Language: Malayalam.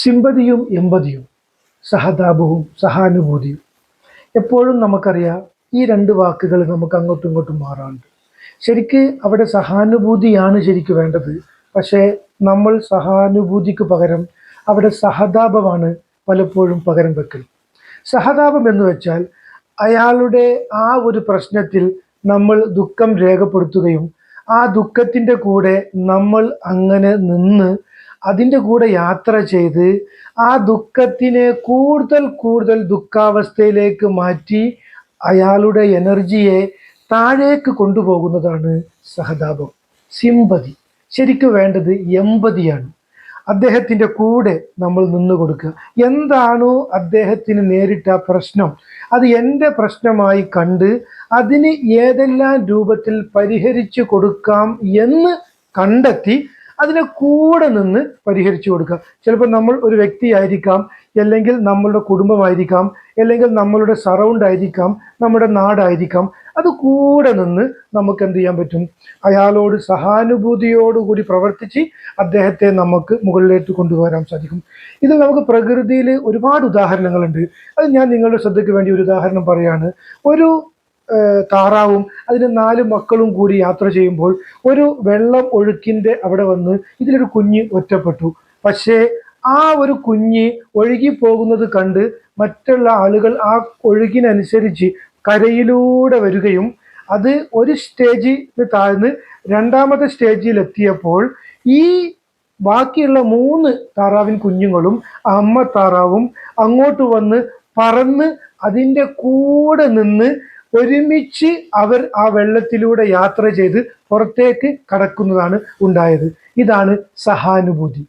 സിമ്പതിയും എമ്പതിയും സഹതാപവും സഹാനുഭൂതിയും. എപ്പോഴും നമുക്കറിയാം ഈ രണ്ട് വാക്കുകൾ നമുക്ക് അങ്ങോട്ടും ഇങ്ങോട്ടും മാറാണ്ട് ശരിക്ക് അവിടെ സഹാനുഭൂതിയാണ് ശരിക്ക് വേണ്ടത്. പക്ഷേ നമ്മൾ സഹാനുഭൂതിക്ക് പകരം അവിടെ സഹതാപമാണ് പലപ്പോഴും പകരം വെക്കൽ. സഹതാപം എന്ന് വെച്ചാൽ അയാളുടെ ആ ഒരു പ്രശ്നത്തിൽ നമ്മൾ ദുഃഖം രേഖപ്പെടുത്തുകയും ആ ദുഃഖത്തിന്റെ കൂടെ നമ്മൾ അങ്ങനെ നിന്ന് അതിന്റെ കൂടെ യാത്ര ചെയ്ത് ആ ദുഃഖത്തിനെ കൂടുതൽ കൂടുതൽ ദുഃഖാവസ്ഥയിലേക്ക് മാറ്റി അയാളുടെ എനർജിയെ താഴേക്ക് കൊണ്ടുപോകുന്നതാണ് സഹതാപം. സിമ്പതി. ശരിക്കും വേണ്ടത് എമ്പതിയാണ്. അദ്ദേഹത്തിന്റെ കൂടെ നമ്മൾ നിന്ന് കൊടുക്കുക. എന്താണോ അദ്ദേഹത്തിന് നേരിട്ട പ്രശ്നം. അത് എന്റെ പ്രശ്നമായി കണ്ട് അതിന് ഏതെല്ലാം രൂപത്തിൽ പരിഹരിച്ചു കൊടുക്കാം എന്ന് കണ്ടെത്തി അതിനെ കൂടെ നിന്ന് പരിഹരിച്ചു കൊടുക്കുക. ചിലപ്പോൾ നമ്മൾ ഒരു വ്യക്തിയായിരിക്കാം അല്ലെങ്കിൽ നമ്മളുടെ കുടുംബമായിരിക്കാം അല്ലെങ്കിൽ നമ്മളുടെ സറൗണ്ട് ആയിരിക്കാം നമ്മുടെ നാടായിരിക്കാം. അത് കൂടെ നിന്ന് നമുക്ക് എന്ത് ചെയ്യാൻ പറ്റും? അയാളോട് സഹാനുഭൂതിയോടുകൂടി പ്രവർത്തിച്ച് അദ്ദേഹത്തെ നമുക്ക് മുകളിലേക്ക് കൊണ്ടുവരാൻ സാധിക്കും. ഇത് നമുക്ക് പ്രകൃതിയിൽ ഒരുപാട് ഉദാഹരണങ്ങളുണ്ട്. അത് ഞാൻ നിങ്ങളുടെ ശ്രദ്ധയ്ക്ക് വേണ്ടി ഒരു ഉദാഹരണം പറയാണ്. ഒരു താറാവും അതിന് നാല് മക്കളും കൂടി യാത്ര ചെയ്യുമ്പോൾ ഒരു വെള്ളം ഒഴുക്കിന്റെ അവിടെ വന്ന് ഇതിലൊരു കുഞ്ഞ് ഒറ്റപ്പെട്ടു. പക്ഷേ ആ ഒരു കുഞ്ഞ് ഒഴുകി പോകുന്നത് കണ്ട് മറ്റുള്ള ആളുകൾ ആ ഒഴുകിനനുസരിച്ച് കരയിലൂടെ വരികയും അത് ഒരു സ്റ്റേജിൽ താഴ്ന്ന് രണ്ടാമത്തെ സ്റ്റേജിൽ എത്തിയപ്പോൾ ഈ ബാക്കിയുള്ള മൂന്ന് താറാവിൻ കുഞ്ഞുങ്ങളും അമ്മ താറാവും അങ്ങോട്ട് വന്ന് പറന്ന് അതിന്റെ കൂടെ നിന്ന് ഒരുമിച്ച് അവർ ആ വെള്ളത്തിലൂടെ യാത്ര ചെയ്ത് പുറത്തേക്ക് കടക്കുന്നതാണ് ഉണ്ടായത്. ഇതാണ് സഹാനുഭൂതി.